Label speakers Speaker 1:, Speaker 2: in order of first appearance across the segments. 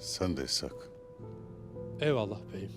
Speaker 1: Sen de İshak.
Speaker 2: Eyvallah beyim.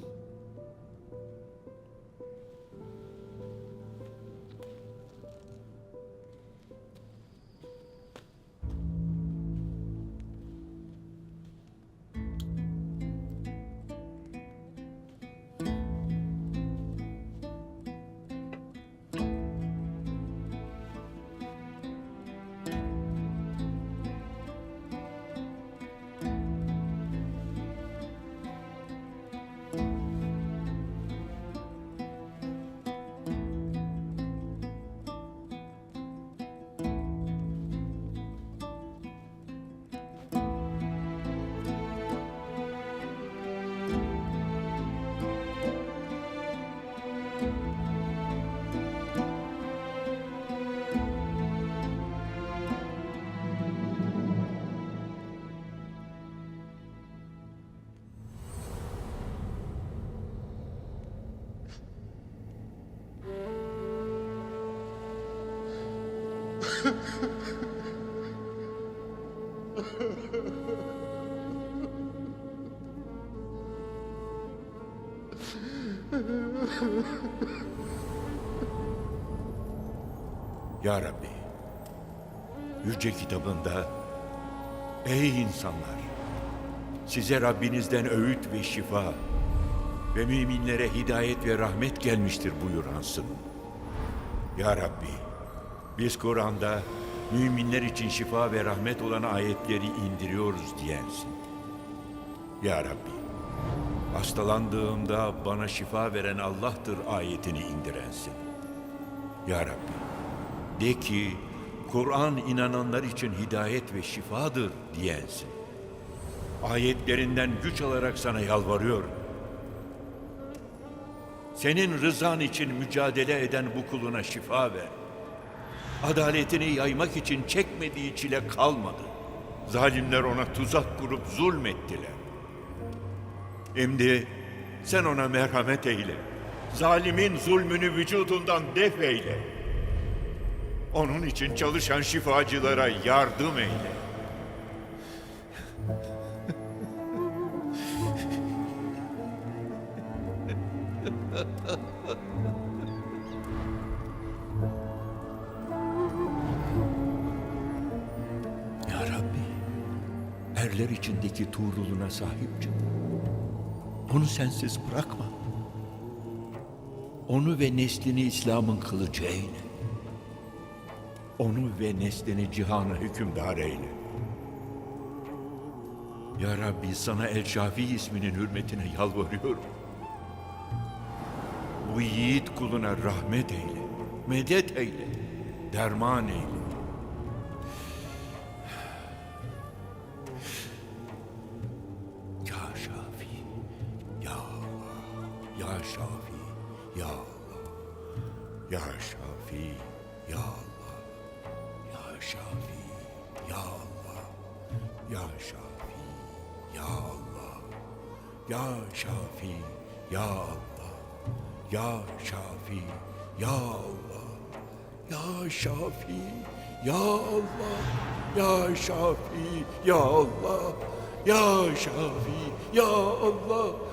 Speaker 3: Ya Rabbi, Yüce kitabında Ey insanlar! Size Rabbinizden öğüt ve şifa ve müminlere hidayet ve rahmet gelmiştir buyuransın. Ya Rabbi, biz Kur'an'da müminler için şifa ve rahmet olan ayetleri indiriyoruz diyensin. Ya Rabbi, hastalandığımda bana şifa veren Allah'tır ayetini indirensin. Ya Rabbi, de ki Kur'an inananlar için hidayet ve şifadır diyensin. Ayetlerinden güç alarak sana yalvarıyorum. Senin rızan için mücadele eden bu kuluna şifa ver. Adaletini yaymak için çekmediği çile kalmadı. Zalimler ona tuzak kurup zulmettiler. Şimdi sen ona merhamet eyle. Zalimin zulmünü vücudundan def eyle. Onun için çalışan şifacılara yardım eyle. erler içindeki Tuğrul'una sahip çık. Onu sensiz bırakma. Onu ve neslini İslam'ın kılıcı eyle. Onu ve neslini cihana hükümdar eyle. Ya Rabbi sana El Şafi isminin hürmetine yalvarıyorum. Bu yiğit kuluna rahmet eyle, medet eyle, derman eyle. Ya Şafi, Ya Allah, Ya Şafi, Ya Allah, Ya Şafi, Ya Allah, Ya Şafi, Ya Allah, Ya Şafi, Ya Allah, Ya Şafi, Ya Allah, Ya Şafi, Ya Allah, Ya Şafi, Ya Allah, Ya Şafi, Ya Allah.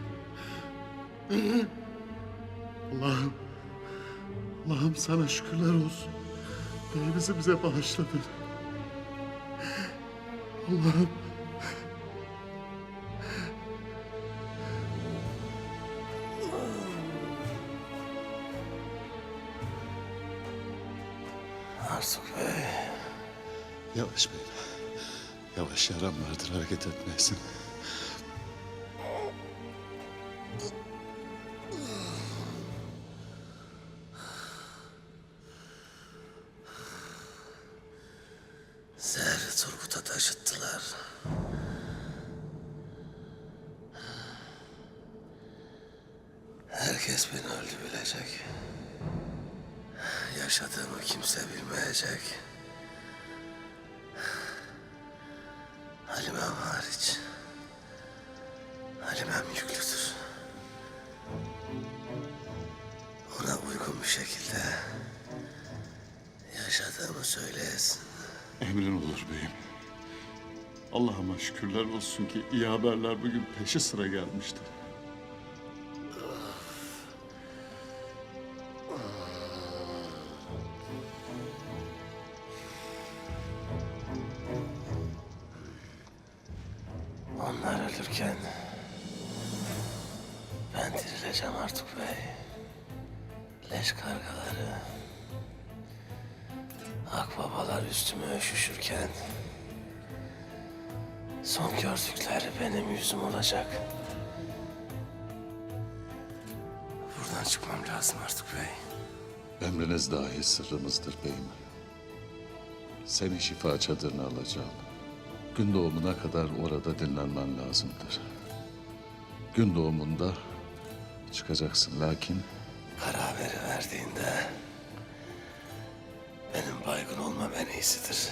Speaker 1: Allah'ım, Allah'ım sana şükürler olsun. Beyimizi bize bağışladın. Allah'ım.
Speaker 4: Arzu Bey. Yavaş bey. Yavaş yaram vardır hareket etmesin.
Speaker 5: Herkes beni öldü bilecek. Yaşadığımı kimse bilmeyecek. Halimem hariç. Halimem yüklüdür. Ona uygun bir şekilde yaşadığımı söyleyesin.
Speaker 4: Emrin olur beyim. Allah'ıma şükürler olsun ki iyi haberler bugün peşi sıra gelmiştir.
Speaker 5: Onlar ölürken ben dirileceğim artık bey. Leş kargaları, akbabalar üstüme üşüşürken son gördükleri benim yüzüm olacak. Buradan çıkmam lazım artık bey.
Speaker 4: Emriniz dahi sırrımızdır beyim. Seni şifa çadırına alacağım. Gün doğumuna kadar orada dinlenmen lazımdır. Gün doğumunda çıkacaksın lakin
Speaker 5: Karar veri verdiğinde benim baygın olmam en iyisidir.